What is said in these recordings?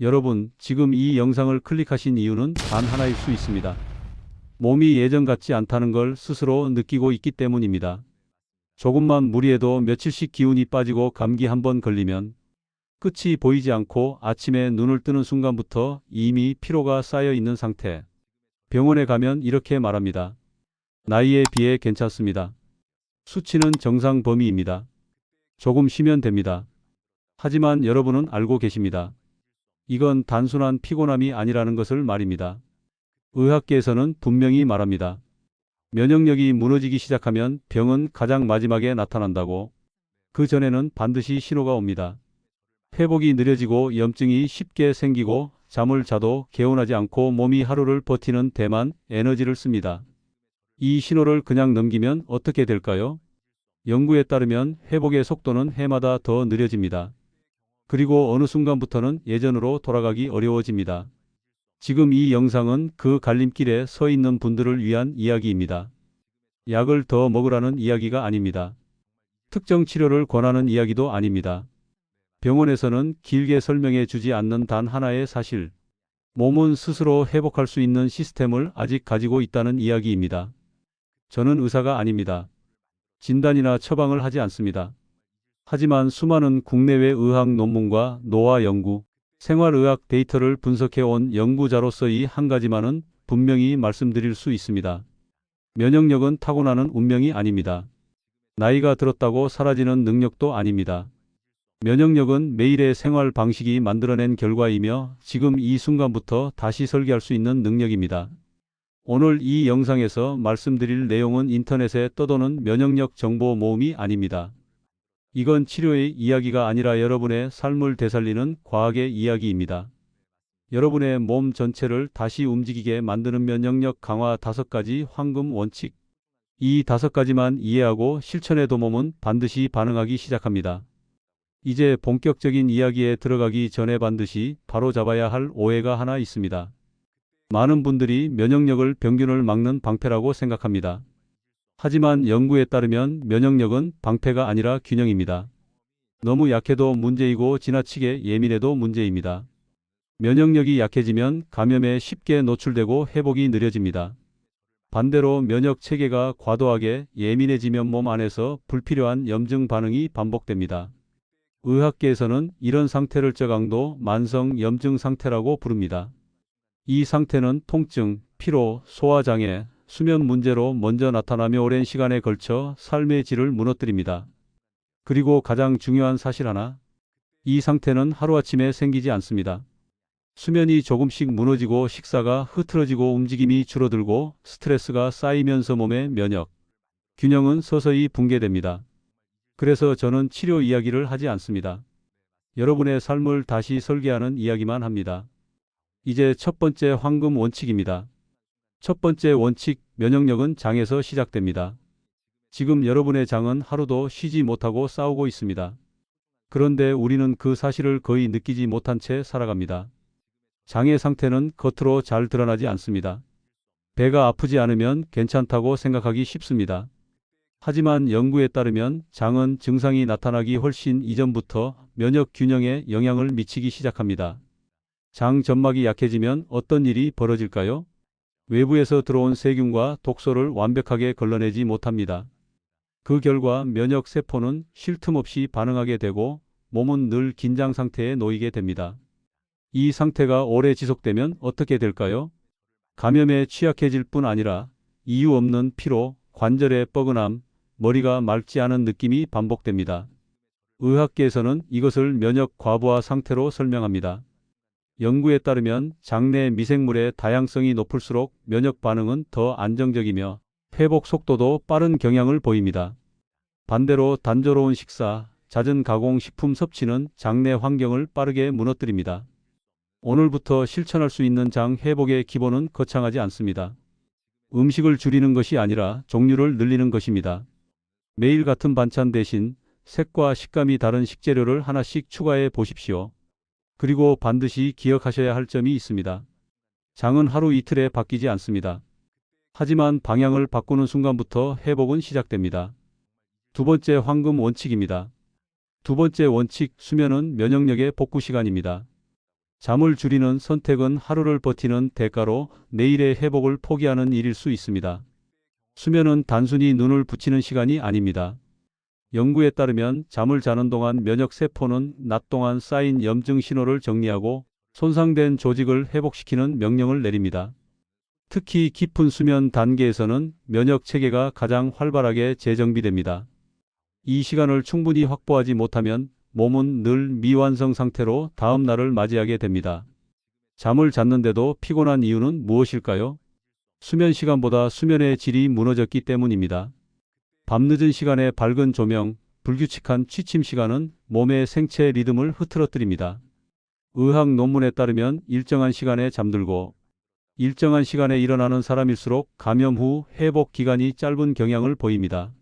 여러분, 지금 이 영상을 클릭하신 이유는 단 하나일 수 있습니다. 몸이 예전 같지 않다는 걸 스스로 느끼고 있기 때문입니다. 조금만 무리해도 며칠씩 기운이 빠지고 감기 한번 걸리면 끝이 보이지 않고 아침에 눈을 뜨는 순간부터 이미 피로가 쌓여 있는 상태. 병원에 가면 이렇게 말합니다. 나이에 비해 괜찮습니다. 수치는 정상 범위입니다. 조금 쉬면 됩니다. 하지만 여러분은 알고 계십니다. 이건 단순한 피곤함이 아니라는 것을 말입니다. 의학계에서는 분명히 말합니다. 면역력이 무너지기 시작하면 병은 가장 마지막에 나타난다고. 그 전에는 반드시 신호가 옵니다. 회복이 느려지고 염증이 쉽게 생기고 잠을 자도 개운하지 않고 몸이 하루를 버티는 데만 에너지를 씁니다. 이 신호를 그냥 넘기면 어떻게 될까요? 연구에 따르면 회복의 속도는 해마다 더 느려집니다. 그리고 어느 순간부터는 예전으로 돌아가기 어려워집니다. 지금 이 영상은 그 갈림길에 서 있는 분들을 위한 이야기입니다. 약을 더 먹으라는 이야기가 아닙니다. 특정 치료를 권하는 이야기도 아닙니다. 병원에서는 길게 설명해 주지 않는 단 하나의 사실. 몸은 스스로 회복할 수 있는 시스템을 아직 가지고 있다는 이야기입니다. 저는 의사가 아닙니다. 진단이나 처방을 하지 않습니다. 하지만 수많은 국내외 의학 논문과 노화 연구, 생활의학 데이터를 분석해 온 연구자로서 이 한 가지만은 분명히 말씀드릴 수 있습니다. 면역력은 타고나는 운명이 아닙니다. 나이가 들었다고 사라지는 능력도 아닙니다. 면역력은 매일의 생활 방식이 만들어낸 결과이며 지금 이 순간부터 다시 설계할 수 있는 능력입니다. 오늘 이 영상에서 말씀드릴 내용은 인터넷에 떠도는 면역력 정보 모음이 아닙니다. 이건 치료의 이야기가 아니라 여러분의 삶을 되살리는 과학의 이야기입니다. 여러분의 몸 전체를 다시 움직이게 만드는 면역력 강화 다섯 가지 황금 원칙. 이 다섯 가지만 이해하고 실천해도 몸은 반드시 반응하기 시작합니다. 이제 본격적인 이야기에 들어가기 전에 반드시 바로 잡아야 할 오해가 하나 있습니다. 많은 분들이 면역력을 병균을 막는 방패라고 생각합니다. 하지만 연구에 따르면 면역력은 방패가 아니라 균형입니다. 너무 약해도 문제이고 지나치게 예민해도 문제입니다. 면역력이 약해지면 감염에 쉽게 노출되고 회복이 느려집니다. 반대로 면역 체계가 과도하게 예민해지면 몸 안에서 불필요한 염증 반응이 반복됩니다. 의학계에서는 이런 상태를 저강도 만성 염증 상태라고 부릅니다. 이 상태는 통증, 피로, 소화장애, 수면 문제로 먼저 나타나며 오랜 시간에 걸쳐 삶의 질을 무너뜨립니다. 그리고 가장 중요한 사실 하나. 이 상태는 하루아침에 생기지 않습니다. 수면이 조금씩 무너지고 식사가 흐트러지고 움직임이 줄어들고 스트레스가 쌓이면서 몸의 면역, 균형은 서서히 붕괴됩니다. 그래서 저는 치료 이야기를 하지 않습니다. 여러분의 삶을 다시 설계하는 이야기만 합니다. 이제 첫 번째 황금 원칙입니다. 첫 번째 원칙, 면역력은 장에서 시작됩니다. 지금 여러분의 장은 하루도 쉬지 못하고 싸우고 있습니다. 그런데 우리는 그 사실을 거의 느끼지 못한 채 살아갑니다. 장의 상태는 겉으로 잘 드러나지 않습니다. 배가 아프지 않으면 괜찮다고 생각하기 쉽습니다. 하지만 연구에 따르면 장은 증상이 나타나기 훨씬 이전부터 면역 균형에 영향을 미치기 시작합니다. 장 점막이 약해지면 어떤 일이 벌어질까요? 외부에서 들어온 세균과 독소를 완벽하게 걸러내지 못합니다. 그 결과 면역 세포는 쉴 틈 없이 반응하게 되고 몸은 늘 긴장 상태에 놓이게 됩니다. 이 상태가 오래 지속되면 어떻게 될까요? 감염에 취약해질 뿐 아니라 이유 없는 피로, 관절의 뻐근함, 머리가 맑지 않은 느낌이 반복됩니다. 의학계에서는 이것을 면역 과부하 상태로 설명합니다. 연구에 따르면 장내 미생물의 다양성이 높을수록 면역 반응은 더 안정적이며 회복 속도도 빠른 경향을 보입니다. 반대로 단조로운 식사, 잦은 가공식품 섭취는 장내 환경을 빠르게 무너뜨립니다. 오늘부터 실천할 수 있는 장 회복의 기본은 거창하지 않습니다. 음식을 줄이는 것이 아니라 종류를 늘리는 것입니다. 매일 같은 반찬 대신 색과 식감이 다른 식재료를 하나씩 추가해 보십시오. 그리고 반드시 기억하셔야 할 점이 있습니다. 장은 하루 이틀에 바뀌지 않습니다. 하지만 방향을 바꾸는 순간부터 회복은 시작됩니다. 두 번째 황금 원칙입니다. 두 번째 원칙, 수면은 면역력의 복구 시간입니다. 잠을 줄이는 선택은 하루를 버티는 대가로 내일의 회복을 포기하는 일일 수 있습니다. 수면은 단순히 눈을 붙이는 시간이 아닙니다. 연구에 따르면 잠을 자는 동안 면역 세포는 낮 동안 쌓인 염증 신호를 정리하고 손상된 조직을 회복시키는 명령을 내립니다. 특히 깊은 수면 단계에서는 면역 체계가 가장 활발하게 재정비됩니다. 이 시간을 충분히 확보하지 못하면 몸은 늘 미완성 상태로 다음 날을 맞이하게 됩니다. 잠을 잤는데도 피곤한 이유는 무엇일까요? 수면 시간보다 수면의 질이 무너졌기 때문입니다. 밤늦은 시간에 밝은 조명, 불규칙한 취침 시간은 몸의 생체 리듬을 흐트러뜨립니다. 의학 논문에 따르면 일정한 시간에 잠들고 일정한 시간에 일어나는 사람일수록 감염 후 회복 기간이 짧은 경향을 보입니다.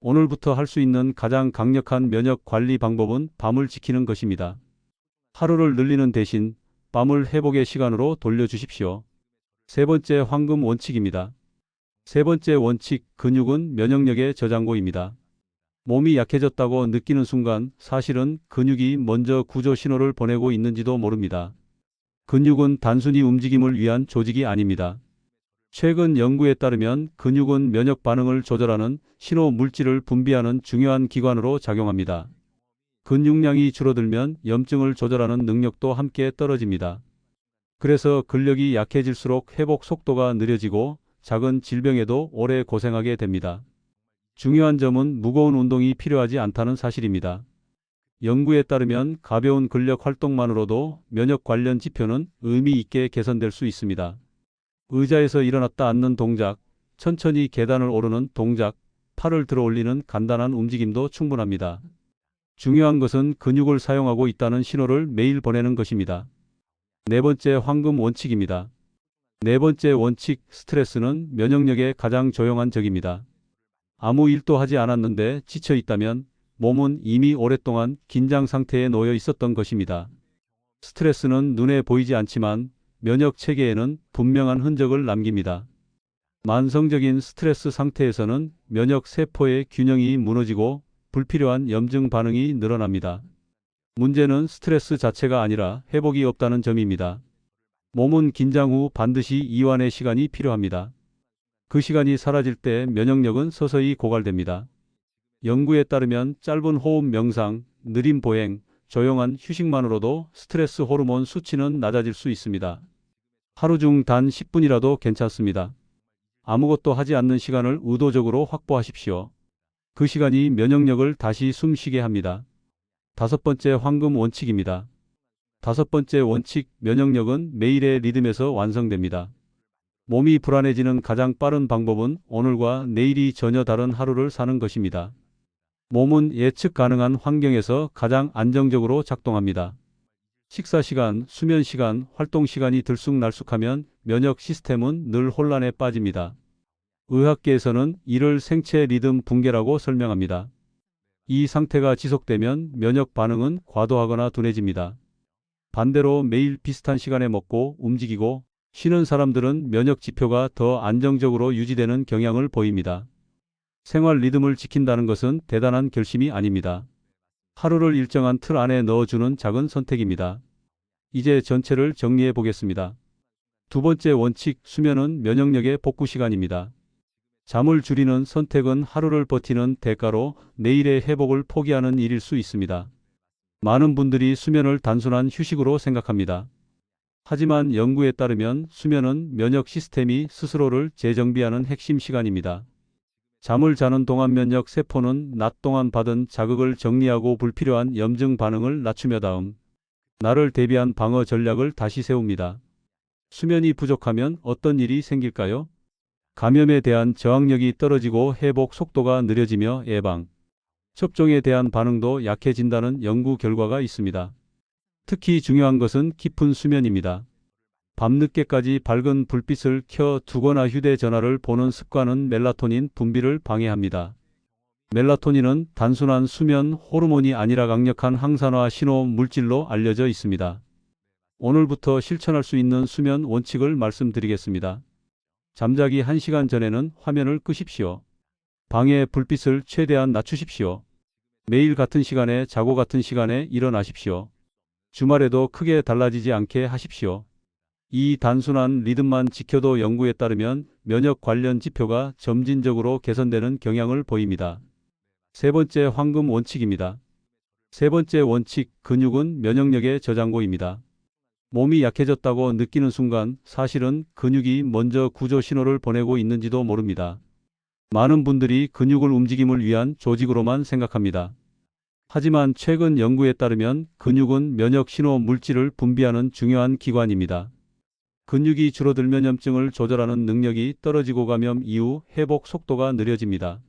오늘부터 할 수 있는 가장 강력한 면역 관리 방법은 밤을 지키는 것입니다. 하루를 늘리는 대신 밤을 회복의 시간으로 돌려주십시오. 세 번째 황금 원칙입니다. 세 번째 원칙, 근육은 면역력의 저장고입니다. 몸이 약해졌다고 느끼는 순간 사실은 근육이 먼저 구조 신호를 보내고 있는지도 모릅니다. 근육은 단순히 움직임을 위한 조직이 아닙니다. 최근 연구에 따르면 근육은 면역 반응을 조절하는 신호 물질을 분비하는 중요한 기관으로 작용합니다. 근육량이 줄어들면 염증을 조절하는 능력도 함께 떨어집니다. 그래서 근력이 약해질수록 회복 속도가 느려지고 작은 질병에도 오래 고생하게 됩니다. 중요한 점은 무거운 운동이 필요하지 않다는 사실입니다. 연구에 따르면 가벼운 근력 활동만으로도 면역 관련 지표는 의미 있게 개선될 수 있습니다. 의자에서 일어났다 앉는 동작, 천천히 계단을 오르는 동작, 팔을 들어 올리는 간단한 움직임도 충분합니다. 중요한 것은 근육을 사용하고 있다는 신호를 매일 보내는 것입니다. 네 번째 황금 원칙입니다. 네 번째 원칙, 스트레스는 면역력의 가장 조용한 적입니다. 아무 일도 하지 않았는데 지쳐 있다면 몸은 이미 오랫동안 긴장 상태에 놓여 있었던 것입니다. 스트레스는 눈에 보이지 않지만 면역 체계에는 분명한 흔적을 남깁니다. 만성적인 스트레스 상태에서는 면역 세포의 균형이 무너지고 불필요한 염증 반응이 늘어납니다. 문제는 스트레스 자체가 아니라 회복이 없다는 점입니다. 몸은 긴장 후 반드시 이완의 시간이 필요합니다. 그 시간이 사라질 때 면역력은 서서히 고갈됩니다. 연구에 따르면 짧은 호흡 명상, 느린 보행, 조용한 휴식만으로도 스트레스 호르몬 수치는 낮아질 수 있습니다. 하루 중 단 10분이라도 괜찮습니다. 아무것도 하지 않는 시간을 의도적으로 확보하십시오. 그 시간이 면역력을 다시 숨쉬게 합니다. 다섯 번째 황금 원칙입니다. 다섯 번째 원칙, 면역력은 매일의 리듬에서 완성됩니다. 몸이 불안해지는 가장 빠른 방법은 오늘과 내일이 전혀 다른 하루를 사는 것입니다. 몸은 예측 가능한 환경에서 가장 안정적으로 작동합니다. 식사 시간, 수면 시간, 활동 시간이 들쑥날쑥하면 면역 시스템은 늘 혼란에 빠집니다. 의학계에서는 이를 생체 리듬 붕괴라고 설명합니다. 이 상태가 지속되면 면역 반응은 과도하거나 둔해집니다. 반대로 매일 비슷한 시간에 먹고 움직이고 쉬는 사람들은 면역 지표가 더 안정적으로 유지되는 경향을 보입니다. 생활 리듬을 지킨다는 것은 대단한 결심이 아닙니다. 하루를 일정한 틀 안에 넣어주는 작은 선택입니다. 이제 전체를 정리해 보겠습니다. 두 번째 원칙, 수면은 면역력의 복구 시간입니다. 잠을 줄이는 선택은 하루를 버티는 대가로 내일의 회복을 포기하는 일일 수 있습니다. 많은 분들이 수면을 단순한 휴식으로 생각합니다. 하지만 연구에 따르면 수면은 면역 시스템이 스스로를 재정비하는 핵심 시간입니다. 잠을 자는 동안 면역 세포는 낮 동안 받은 자극을 정리하고 불필요한 염증 반응을 낮추며 다음 나를 대비한 방어 전략을 다시 세웁니다. 수면이 부족하면 어떤 일이 생길까요? 감염에 대한 저항력이 떨어지고 회복 속도가 느려지며 예방, 접종에 대한 반응도 약해진다는 연구 결과가 있습니다. 특히 중요한 것은 깊은 수면입니다. 밤늦게까지 밝은 불빛을 켜 두거나 휴대전화를 보는 습관은 멜라토닌 분비를 방해합니다. 멜라토닌은 단순한 수면 호르몬이 아니라 강력한 항산화 신호 물질로 알려져 있습니다. 오늘부터 실천할 수 있는 수면 원칙을 말씀드리겠습니다. 잠자기 1시간 전에는 화면을 끄십시오. 방의 불빛을 최대한 낮추십시오. 매일 같은 시간에 자고 같은 시간에 일어나십시오. 주말에도 크게 달라지지 않게 하십시오. 이 단순한 리듬만 지켜도 연구에 따르면 면역 관련 지표가 점진적으로 개선되는 경향을 보입니다. 세 번째 황금 원칙입니다. 세 번째 원칙, 근육은 면역력의 저장고입니다. 몸이 약해졌다고 느끼는 순간 사실은 근육이 먼저 구조 신호를 보내고 있는지도 모릅니다. 많은 분들이 근육을 움직임을 위한 조직으로만 생각합니다. 하지만 최근 연구에 따르면 근육은 면역 신호 물질을 분비하는 중요한 기관입니다. 근육이 줄어들 면 염증을 조절하는 능력이 떨어지고 감염 이후 회복 속도가 느려집니다.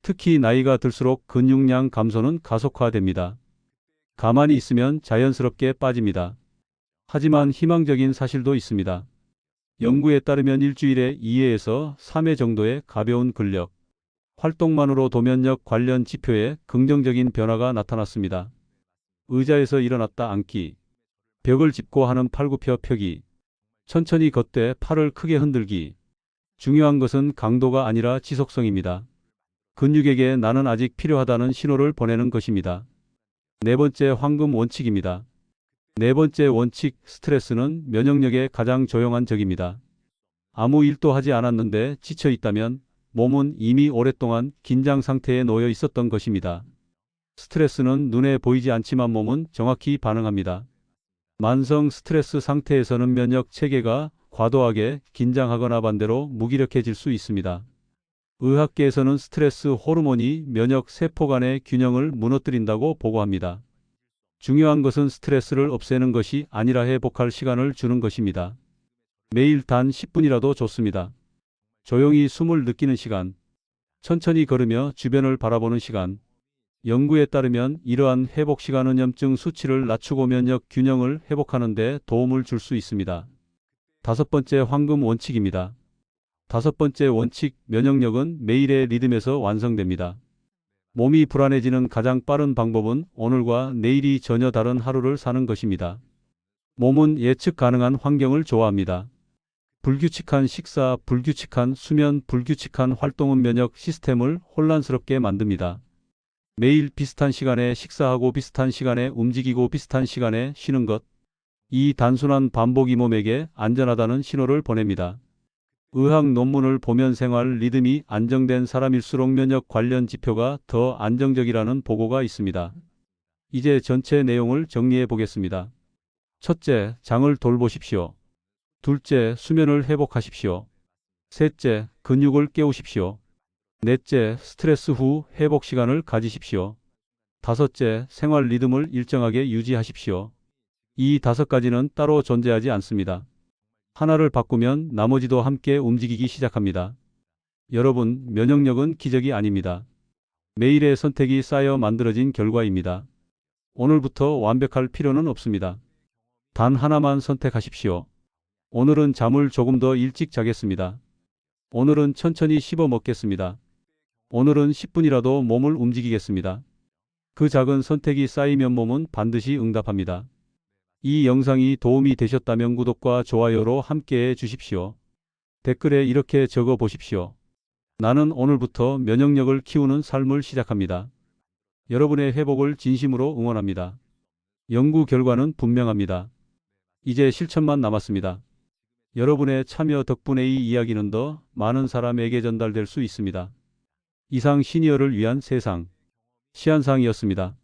특히 나이가 들수록 근육량 감소는 가속화됩니다. 가만히 있으면 자연스럽게 빠집니다. 하지만 희망적인 사실도 있습니다. 연구에 따르면 일주일에 2회에서 3회 정도의 가벼운 근력, 활동만으로 도면력 관련 지표에 긍정적인 변화가 나타났습니다. 의자에서 일어났다 앉기, 벽을 짚고 하는 팔굽혀 펴기, 천천히 걷되 팔을 크게 흔들기. 중요한 것은 강도가 아니라 지속성입니다. 근육에게 나는 아직 필요하다는 신호를 보내는 것입니다. 네 번째 황금 원칙입니다. 네 번째 원칙, 스트레스는 면역력의 가장 조용한 적입니다. 아무 일도 하지 않았는데 지쳐 있다면 몸은 이미 오랫동안 긴장 상태에 놓여 있었던 것입니다. 스트레스는 눈에 보이지 않지만 몸은 정확히 반응합니다. 만성 스트레스 상태에서는 면역 체계가 과도하게 긴장하거나 반대로 무기력해질 수 있습니다. 의학계에서는 스트레스 호르몬이 면역 세포 간의 균형을 무너뜨린다고 보고합니다. 중요한 것은 스트레스를 없애는 것이 아니라 회복할 시간을 주는 것입니다. 매일 단 10분이라도 좋습니다. 조용히 숨을 느끼는 시간, 천천히 걸으며 주변을 바라보는 시간. 연구에 따르면 이러한 회복 시간은 염증 수치를 낮추고 면역 균형을 회복하는 데 도움을 줄 수 있습니다. 다섯 번째 황금 원칙입니다. 다섯 번째 원칙, 면역력은 매일의 리듬에서 완성됩니다. 몸이 불안해지는 가장 빠른 방법은 오늘과 내일이 전혀 다른 하루를 사는 것입니다. 몸은 예측 가능한 환경을 좋아합니다. 불규칙한 식사, 불규칙한 수면, 불규칙한 활동은 면역 시스템을 혼란스럽게 만듭니다. 매일 비슷한 시간에 식사하고 비슷한 시간에 움직이고 비슷한 시간에 쉬는 것. 이 단순한 반복이 몸에게 안전하다는 신호를 보냅니다. 의학 논문을 보면 생활 리듬이 안정된 사람일수록 면역 관련 지표가 더 안정적이라는 보고가 있습니다. 이제 전체 내용을 정리해 보겠습니다. 첫째, 장을 돌보십시오. 둘째, 수면을 회복하십시오. 셋째, 근육을 깨우십시오. 넷째, 스트레스 후 회복 시간을 가지십시오. 다섯째, 생활 리듬을 일정하게 유지하십시오. 이 다섯 가지는 따로 존재하지 않습니다. 하나를 바꾸면 나머지도 함께 움직이기 시작합니다. 여러분, 면역력은 기적이 아닙니다. 매일의 선택이 쌓여 만들어진 결과입니다. 오늘부터 완벽할 필요는 없습니다. 단 하나만 선택하십시오. 오늘은 잠을 조금 더 일찍 자겠습니다. 오늘은 천천히 씹어 먹겠습니다. 오늘은 10분이라도 몸을 움직이겠습니다. 그 작은 선택이 쌓이면 몸은 반드시 응답합니다. 이 영상이 도움이 되셨다면 구독과 좋아요로 함께해 주십시오. 댓글에 이렇게 적어 보십시오. 나는 오늘부터 면역력을 키우는 삶을 시작합니다. 여러분의 회복을 진심으로 응원합니다. 연구 결과는 분명합니다. 이제 실천만 남았습니다. 여러분의 참여 덕분에 이 이야기는 더 많은 사람에게 전달될 수 있습니다. 이상 시니어를 위한 세상 시한상이었습니다.